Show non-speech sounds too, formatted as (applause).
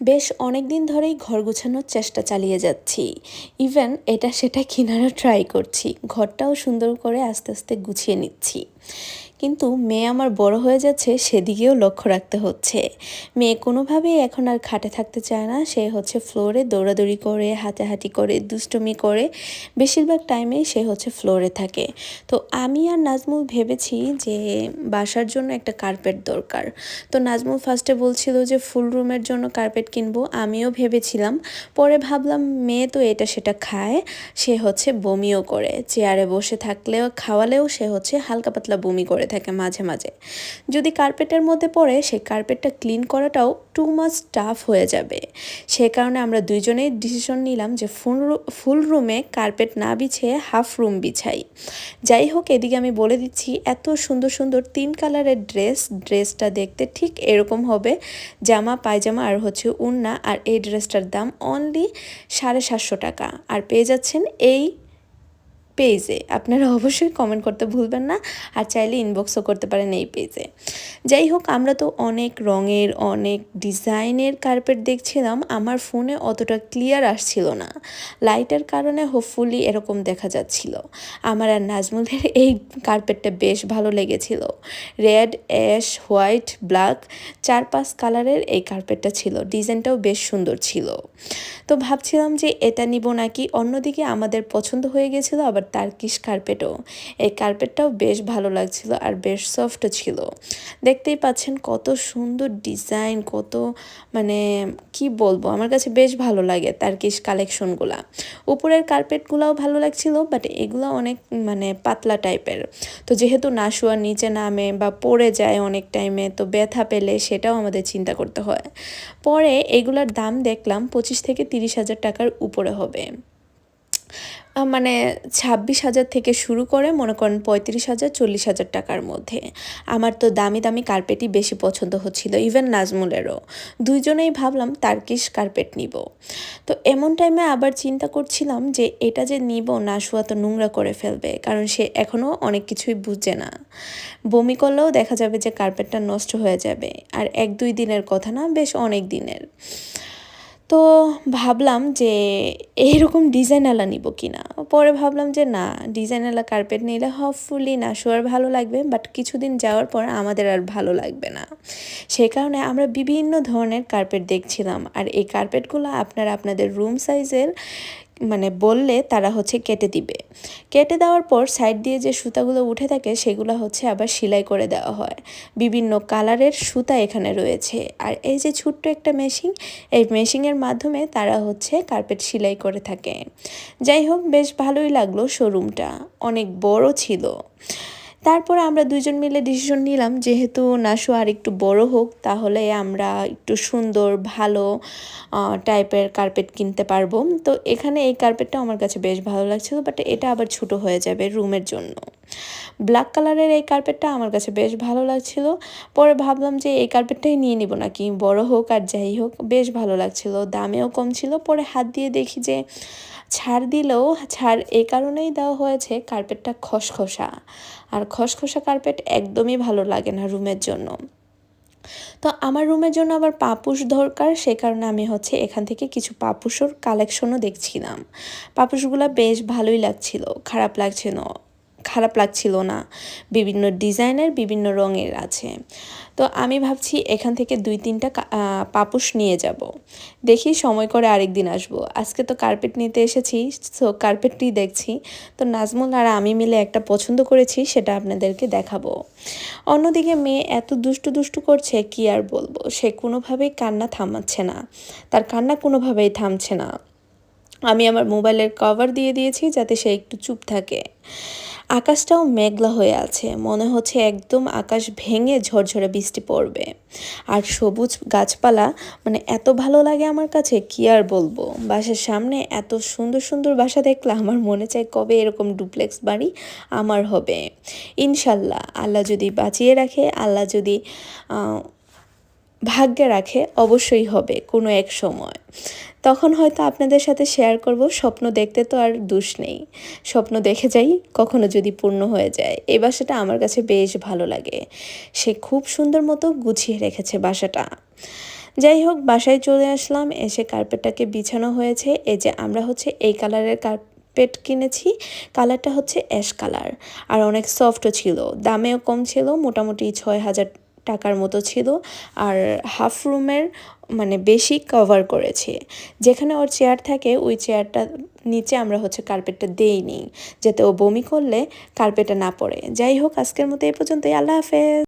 বেশ অনেক দিন ধরেই ঘর গোছানোর চেষ্টা চালিয়ে যাচ্ছি। ইভেন এটা সেটা কেনারও ট্রাই করছি। ঘরটাও সুন্দর করে আস্তে আস্তে গুছিয়ে নিচ্ছি। কিন্তু মেয়ে আমার বড় হয়ে যাচ্ছে সেদিকেও লক্ষ্য রাখতে হচ্ছে। মেয়ে কোনোভাবেই এখন আর খাটে থাকতে চায় না, সে হচ্ছে ফ্লোরে দৌড়াদৌড়ি করে, হাঁটাহাঁটি করে, দুষ্টমি করে, বেশিরভাগ টাইমেই সে হচ্ছে ফ্লোরে থাকে। তো আমি আর নাজমুল ভেবেছি যে বাসার জন্য একটা কার্পেট দরকার। তো নাজমুল ফার্স্টে বলছিল যে ফুল রুমের জন্য কার্পেট কিনবো, আমিও ভেবেছিলাম। পরে ভাবলাম মেয়ে তো এটা সেটা খায়, সে হচ্ছে বমিও করে। চেয়ারে বসে থাকলেও, খাওয়ালেও সে হচ্ছে হালকা পাতলা বমি করে থাকে মাঝে মাঝে। যদি কার্পেটের মধ্যে পড়ে, সেই কার্পেটটা ক্লিন করাটাও টু মাচ টাফ হয়ে যাবে। সে কারণে আমরা দুইজনেই ডিসিশন নিলাম যে ফুল ফুল রুমে কার্পেট না বিছিয়ে হাফ রুম বিছাই। যাই হোক, এদিকে আমি বলে দিচ্ছি, এত সুন্দর সুন্দর তিন কালারের ড্রেস ড্রেসটা দেখতে ঠিক এরকম হবে। জামা, পায়জামা আর হচ্ছে উন্না, আর এই ড্রেসটার দাম অনলি সাড়ে সাতশো টাকা। আর পেয়ে যাচ্ছেন এই পেজে। আপনারা অবশ্যই কমেন্ট করতে ভুলবেন না, আর চাইলে ইনবক্সও করতে পারেন এই পেজে। যাই হোক, আমরা তো অনেক রঙের, অনেক ডিজাইনের কার্পেট দেখছিলাম, আমার ফোনে অতটা ক্লিয়ার আসছিল না। লাইটের কারণে হোপফুলি এরকম দেখা যাচ্ছিল। আমার আর নাজমুলের (laughs) এই কার্পেটটা বেশ ভালো লেগেছিল। রেড অ্যাশ হোয়াইট ব্ল্যাক চার পাঁচ কালারের এই কার্পেটটা ছিল। ডিজাইনটাও বেশ সুন্দর ছিল। তো ভাবছিলাম যে এটা নিব নাকি? অন্যদিকে আমাদের পছন্দ হয়ে গেছিল, আবার তার্কিশ কার্পেটও এই কার্পেটটাও বেশ ভালো লাগছিল আর বেশ সফটও ছিল। দেখতেই পাচ্ছেন কত সুন্দর ডিজাইন কত মানে কি বলব? আমার কাছে বেশ ভালো লাগে তার্কিশ কালেকশনগুলা উপরের কার্পেটগুলাও ভালো লাগছিল বাট এগুলো অনেক মানে পাতলা টাইপের তো যেহেতু না নাশুয়া নিচে নামে বা পড়ে যায় অনেক টাইমে তো ব্যথা পেলে সেটাও আমাদের চিন্তা করতে হয়। পরে এগুলার দাম দেখলাম পঁচিশ থেকে তিরিশ হাজার টাকার উপরে হবে। মানে ছাব্বিশ হাজার থেকে শুরু করে মনে করেন পঁয়ত্রিশ হাজার, চল্লিশ হাজার টাকার মধ্যে। আমার তো দামি দামি কার্পেটই বেশি পছন্দ হচ্ছিল ইভেন নাজমুলেরও। দুইজনেই ভাবলাম তার্কিশ কার্পেট নিব। তো এমন টাইমে আবার চিন্তা করছিলাম যে এটা যে নিব না শুয়া তো নোংরা করে ফেলবে, কারণ সে এখনও অনেক কিছুই বুঝছে না। বমি করলেও দেখা যাবে যে কার্পেটটা নষ্ট হয়ে যাবে, আর এক দুই দিনের কথা না, বেশ অনেক দিনের। তো ভাবলাম যে এইরকম ডিজাইনওয়ালা নিব কি না পরে ভাবলাম যে না ডিজাইনওয়ালা কার্পেট নিলে হপফুলি না শোয়ার ভালো লাগবে বাট কিছুদিন যাওয়ার পর আমাদের আর ভালো লাগবে না। সে কারণে আমরা বিভিন্ন ধরনের কার্পেট দেখছিলাম, আর এই কার্পেটগুলো আপনারা আপনাদের রুম সাইজের মানে বললে তারা হচ্ছে কেটে দিবে। কেটে দেওয়ার পর সাইড দিয়ে যে সুতাগুলো উঠে থাকে, সেগুলো হচ্ছে আবার সেলাই করে দেওয়া হয়। বিভিন্ন কালারের সুতা এখানে রয়েছে। আর এই যে ছোট্ট একটা মেশিন এই মেশিনের মাধ্যমে তারা হচ্ছে কার্পেট সেলাই করে থাকে। যাই হোক, বেশ ভালোই লাগল শোরুমটা অনেক বড় ছিল। তারপর আমরা দুজন মিলে ডিসিশন নিলাম, যেহেতু নাশু আর একটু বড় হোক, তাহলে আমরা একটু সুন্দর, ভালো টাইপের কার্পেট কিনতে পারব। তো এখানে এই কার্পেটটা আমার কাছে বেশ ভালো লাগছিল বাট এটা আবার ছোট হয়ে যাবে রুমের জন্য। ব্ল্যাক কালারের এই কার্পেটটা আমার কাছে বেশ ভালো লাগছিল। পরে ভাবলাম যে এই কার্পেটটাই নিয়ে নিব নাকি, বড় হোক আর যাই হোক, বেশ ভালো লাগছিল, দামেও কম ছিল। পরে হাত দিয়ে দেখি যে ছাড় দিলেও, ছাড় এ কারণেই দেওয়া হয়েছে কার্পেটটা খসখসা। আর খসখসা কার্পেট একদমই ভালো লাগে না রুমের জন্য। তো আমার রুমের জন্য আবার পাপুস দরকার, সে কারণে আমি হচ্ছে এখান থেকে কিছু পাপুসর কালেকশনও দেখছিলাম পাপুসগুলো বেশ ভালোই লাগছিল, খারাপ লাগছিল খারাপ লাগছিল না। বিভিন্ন ডিজাইনের বিভিন্ন রঙের আছে। তো আমি ভাবছি এখান থেকে দুই, তিনটা পাপুস নিয়ে যাব। দেখি সময় করে আরেক দিন আসব। আজকে তো কার্পেট নিতে এসেছি সো কার্পেটটি দেখছি। তো নাজমুল আর আমি মিলে একটা পছন্দ করেছি, সেটা আপনাদেরকে দেখাবো। অন্যদিকে মেয়ে এত দুষ্টু দুষ্টু করছে, কি আর বলব? সে কোনোভাবেই কান্না থামাচ্ছে না। তার কান্না কোনোভাবেই থামছে না। আমি আমার মোবাইলের কভার দিয়ে দিয়েছি যাতে সে একটু চুপ থাকে। আকাশটাও মেঘলা হয়ে আছে। মনে হচ্ছে একদম আকাশ ভেঙে ঝরঝরে বৃষ্টি পড়বে। আর সবুজ গাছপালা মানে এত ভালো লাগে আমার কাছে, কি আর বলব? বাসার সামনে এত সুন্দর সুন্দর বাসা দেখলে আমার মনে চায় কবে এরকম ডুপ্লেক্স বাড়ি আমার হবে। ইনশাল্লাহ, আল্লাহ যদি বাঁচিয়ে রাখে, আল্লাহ যদি ভাগ্যে রাখে অবশ্যই হবে কোনো এক সময়। তখন হয়তো আপনাদের সাথে শেয়ার করব, স্বপ্ন দেখতে তো আর দুষ নেই। স্বপ্ন দেখে যাই, কখনো যদি পূর্ণ হয়ে যায়। এই বাসাটা আমার কাছে বেশ ভালো লাগে। সে খুব সুন্দর মতো গুছিয়ে রেখেছে বাসাটা। যাই হোক, বাসায় চলে আসলাম, এসে কার্পেটটাকে বিছানো হয়েছে। এই যে আমরা হচ্ছে এই কালারের কার্পেট কিনেছি, কালারটা হচ্ছে অ্যাশ কালার। আর অনেক সফটও ছিল, দামেও কম ছিল, মোটামুটি ছয় হাজার টাকার মতো ছিল আর হাফ রুমের মানে বেশি কভার করেছি। যেখানে ওর চেয়ার থাকে, ওই চেয়ারটা নিচে আমরা হচ্ছে কার্পেটটা দেইনি, যাতে ও বমি করলে কার্পেটটা না পড়ে। যাই হোক, আজকের মতো এই পর্যন্তই। আল্লাহ হাফেজ।